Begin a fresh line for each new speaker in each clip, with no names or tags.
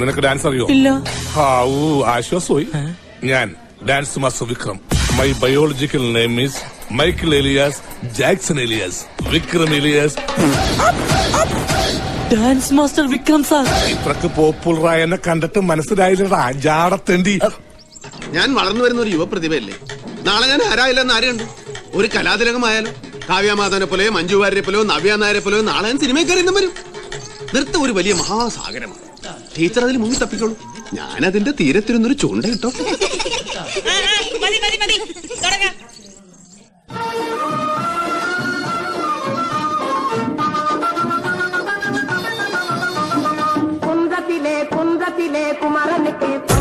നിനക്ക് ഡാൻസ് അറിയോ?
ഇല്ല.
ഹാവൂ ആശ്വാസമായി. ഞാൻ dance master Vikram. My biological name is Michael alias Jackson alias Vikram alias
dance master Vikram sir
ഇത്രക്ക് പോപ്പുലറായ എന്നെ കണ്ടിട്ട് മനസ്സിലായില്ലടാ. ജാടത്തേണ്ടി.
ഞാൻ വളർന്നു വരുന്ന ഒരു യുവപ്രതിഭയല്ലേ? നാളെ ഞാൻ ആരായില്ലെന്ന് ആര് കണ്ടു ഒരു കലാതിലകമായാലോ കാവ്യമാധവനെ പോലെയോ മഞ്ജു വാര്യരെ പോലെയോ നവ്യ നായരെ പോലെയോ നാളെ ഞാൻ സിനിമയിൽ കയറി വരും. നൃത്തം ഒരു വലിയ മഹാസാഗരമാണ്. ടീച്ചർ അതിൽ മുങ്ങി തപ്പിക്കോളൂ. ഞാൻ അതിന്റെ തീരത്തിരുന്നൊരു ചൂണ്ട കിട്ടോ
കുന്തത്തിലെ കുന്തത്തിലെ മതി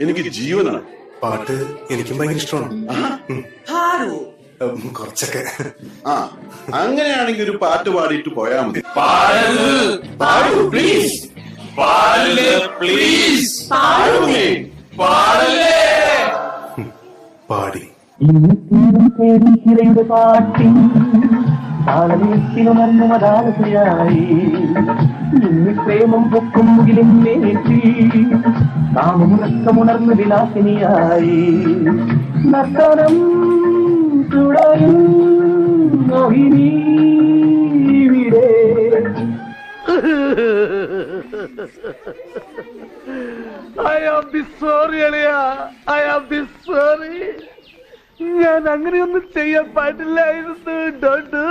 എനിക്ക് ജീവനാണ്
പാട്ട് എനിക്കും ഭയങ്കര ഇഷ്ടമാണ്. കുറച്ചൊക്കെ.
ആ അങ്ങനെയാണെങ്കിൽ ഒരു പാട്ട് പാടിയിട്ട് പോയാ മതി.
പാടി
തിരയുടെ പാട്ടിൻ താളമേറ്റിലുണർന്നു മതാലതയായി നിന്നി പ്രേമം പൊക്കും മുകിലും നേറ്റി കാമുറക്കമുണർന്നു വിലാസിനിയായി. നർത്തനം തുടരും മോഹിനി ഇവിടെ ഐ ആം ബി സോറി അളിയ ഐ ആം ബി സോറി ഞാൻ അങ്ങനെയൊന്നും ചെയ്യാൻ പാടില്ലായിരുന്നു. ഡോണ്ട്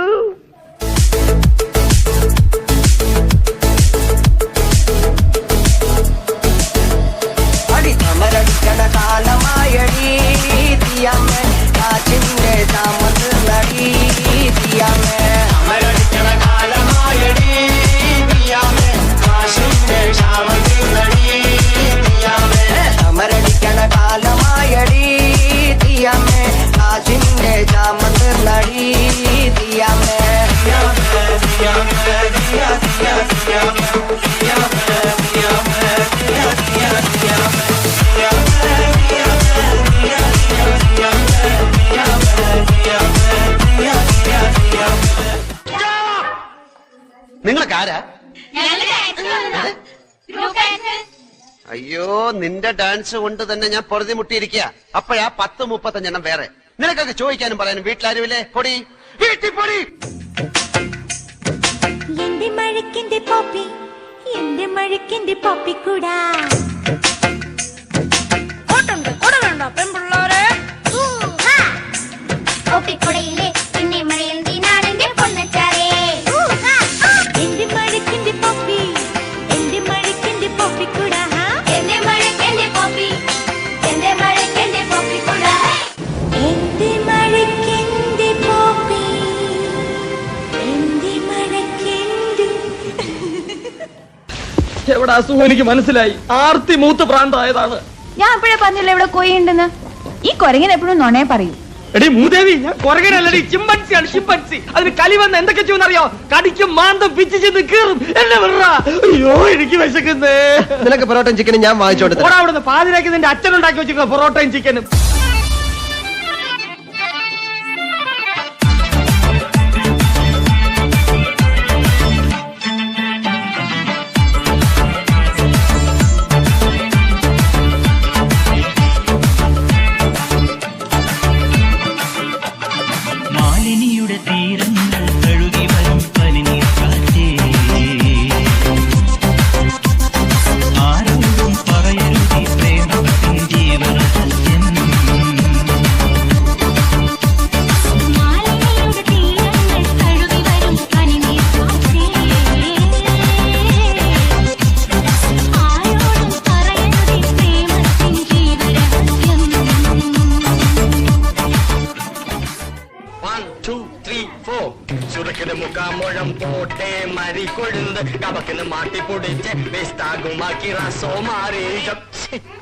നിങ്ങളൊക്കെ ആരാ? അയ്യോ നിന്റെ ഡാൻസ് കൊണ്ട് തന്നെ ഞാൻ പൊറുതി മുട്ടിയിരിക്കുക അപ്പോഴാ പത്ത് മുപ്പത്തഞ്ചെണ്ണം വേറെ. നിനക്കൊക്കെ ചോദിക്കാനും പറയാനും വീട്ടിലാരുമില്ലേ? പൊടി. വീട്ടിൽ പൊടി.
എന്റെ മഴക്കിന്റെ പോപ്പി എന്റെ മഴക്കിന്റെ പോപ്പി
എവിടെ അസുഖം എനിക്ക് മനസ്സിലായി. ആർത്തി മൂത്ത് പ്രാന്തായതാണ്.
ഞാൻ അപ്പോഴേ പറഞ്ഞില്ല ഇവിടെ കൊയ്യുണ്ടെന്ന്? ഈ കൊരങ്ങൻ എപ്പോഴും നൊണേ പറയും.
എടി മൂദേവി ഞാൻ കുറകനല്ലടി ചിമ്പൻസിയാണ് ചിമ്പൻസി. അതിന് കലി വന്ന എന്തൊക്കെ ചെയ്യുമെന്നറിയോ? കടിക്കും മാന്തം പിച്ചു ചെന്ന് കീറും. എന്നെ വിടറ. അയ്യോ എനിക്ക് വിശക്കുന്നേ.
നിനക്ക് പൊറോട്ടയും ചിക്കനും ഞാൻ വാങ്ങിച്ചോണ്ട്
ഓടാ അവിടുന്ന്. പാതിരാക്കി നിന്റെ അച്ഛൻ ഉണ്ടാക്കി വെച്ചിരിക്കുന്ന പൊറോട്ടയും ചിക്കനും.
മുക്കാമുഴം പോട്ടെ മരി കൊഴുന്ന് കപക്കിന് മാട്ടി പൊടിച്ച് വിസ്താകുമാക്കി റസോ മാറി.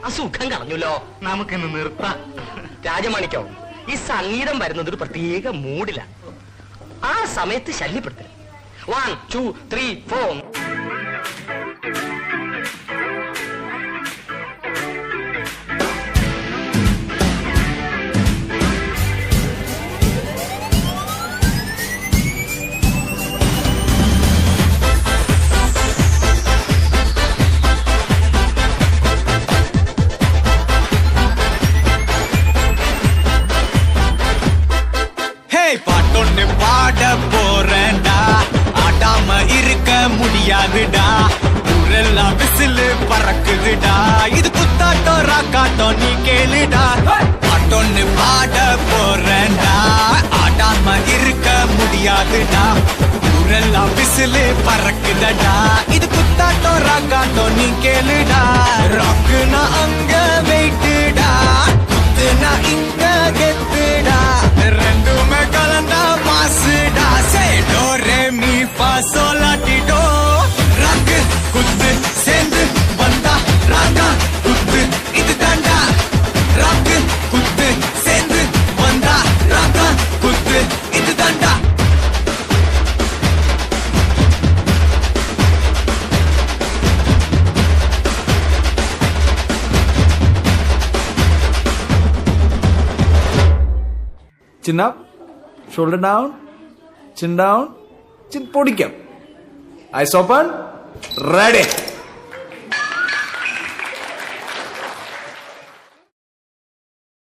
അസുഖം കളഞ്ഞല്ലോ. നമുക്കിന്ന് നിർത്താം. രാജമാണിക്കോ ഈ സംഗീതം വരുന്നത് ഒരു പ്രത്യേക മൂഡിലാണ്. ആ സമയത്ത് ശല്യപ്പെടുത്തരുത്. വൺ ടു ത്രീ ഫോർ
முடியாதுடா ஊரெல்லாம் விசிலு பறக்குதுடா. இது குத்தாட்டம் ராக்காட்டம் நீ கேளுடா. பாட்டொன்னு பாட போறேன்டா. ஆடாம இருக்க முடியாதுடா. ஊரெல்லாம் விசிலு பறக்குதடா. இது குத்தாட்டம்
Chin up, shoulder down, chin down, chin പൊടിക്കാം ഐസ് ഓപ്പൺ റെഡി